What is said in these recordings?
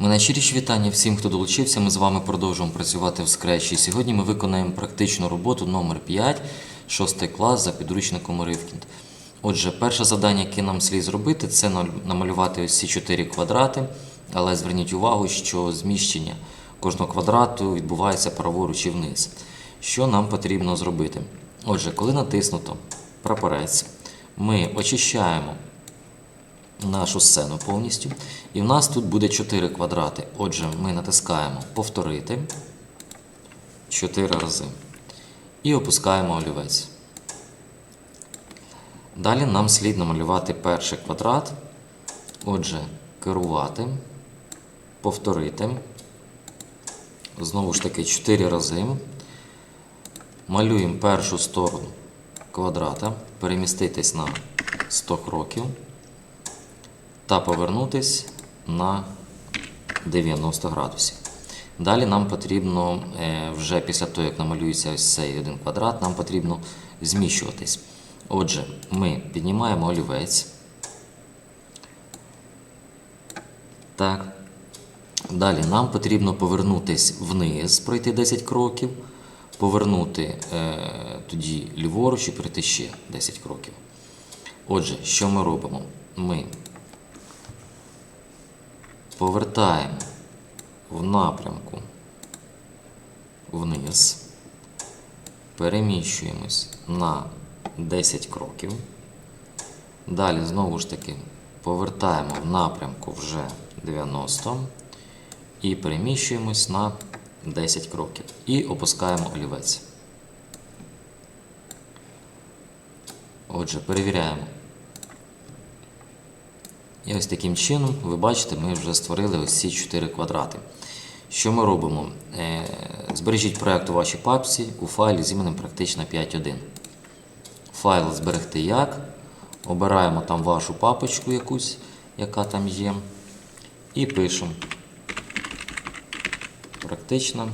Мене щиріші вітання всім, хто долучився. Ми з вами продовжуємо працювати в Scratch. І Сьогодні ми виконаємо практичну роботу номер 5 6 клас за підручником Ривкінд. Отже, перше завдання, яке нам слід зробити, це намалювати ось ці 4 квадрати. Але зверніть увагу, що зміщення кожного квадрату відбувається праворуч і вниз. Що нам потрібно зробити? Отже, коли натиснуто прапорець, ми очищаємо нашу сцену повністю. І в нас тут буде 4 квадрати. Отже, ми натискаємо повторити 4 рази. І опускаємо олівець. Далі нам слід намалювати перший квадрат. Отже, керувати, повторити. Знову ж таки 4 рази. Малюємо першу сторону квадрата, переміститись на 100 кроків та повернутись на 90 градусів. Далі нам потрібно, е, вже після того, як намалюється ось цей один квадрат, нам потрібно зміщуватись. Отже, ми піднімаємо олівець. Так. Далі нам потрібно повернутись вниз, пройти 10 кроків, повернути е, тоді ліворуч і пройти ще 10 кроків. Отже, що ми робимо? Ми повертаємо в напрямку вниз, переміщуємось на 10 кроків. Далі знову ж таки повертаємо в напрямку вже 90 і переміщуємось на 10 кроків. І опускаємо олівець. Отже, перевіряємо. І ось таким чином, ви бачите, ми вже створили ось ці 4 квадрати. Що ми робимо? Е, Збережіть проєкт у вашій папці у файлі з іменем практично 5.1. Файл зберегти як. Обираємо там вашу папочку якусь, яка там є. І пишемо. Практично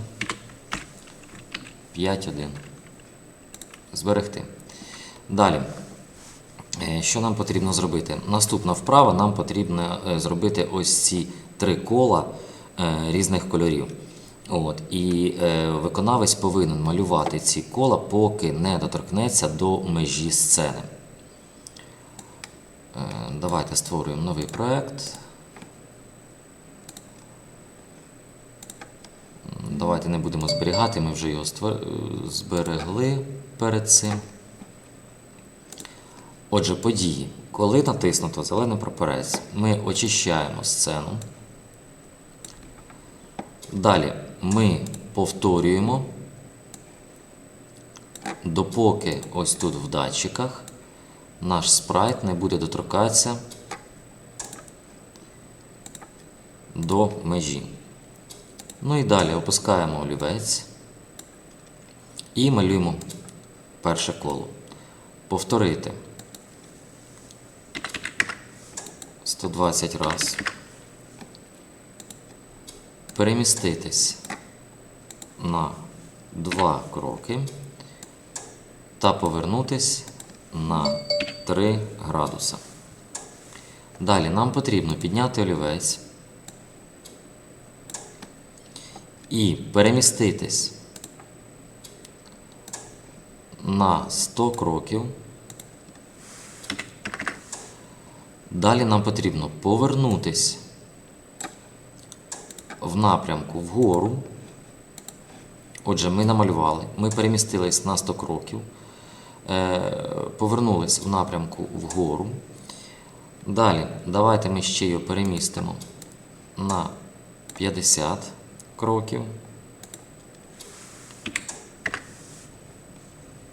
5.1. Зберегти. Далі. Що нам потрібно зробити? Наступна вправа нам потрібно е, зробити ось ці три кола е, різних кольорів. От, і е, виконавець повинен малювати ці кола, поки не доторкнеться до межі сцени. Е, давайте створюємо новий проект. Давайте не будемо зберігати, ми вже його створ... е, зберегли перед цим. Отже, події. Коли натиснуто зелений прапорець, ми очищаємо сцену. Далі ми повторюємо, допоки ось тут в датчиках наш спрайт не буде доторкатися до межі. Ну і далі опускаємо олівець і малюємо перше коло. Повторити 120 раз. Переміститись на 2 кроки та повернутись на 3 градуса. Далі нам потрібно підняти олівець і переміститись на 100 кроків. Далі нам потрібно повернутись в напрямку вгору. Отже, ми намалювали, ми перемістились на 100 кроків, е, повернулись в напрямку вгору. Далі, давайте ми ще його перемістимо на 50 кроків.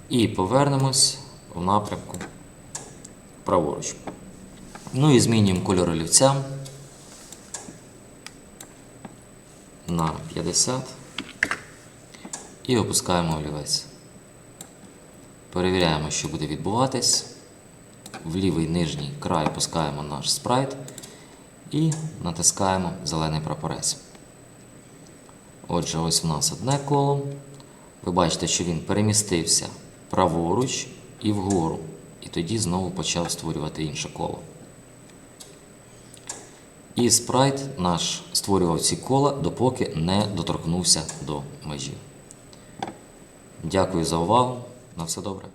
І повернемось в напрямку праворуч. Ну і змінюємо кольор олівця на 50 і опускаємо олівець. Перевіряємо, що буде відбуватись. В лівий нижній край опускаємо наш спрайт і натискаємо зелений прапорець. Отже, ось у нас одне коло. Ви бачите, що він перемістився праворуч і вгору. І тоді знову почав створювати інше коло. І спрайт наш створював ці кола, допоки не доторкнувся до межі. Дякую за увагу. На все добре.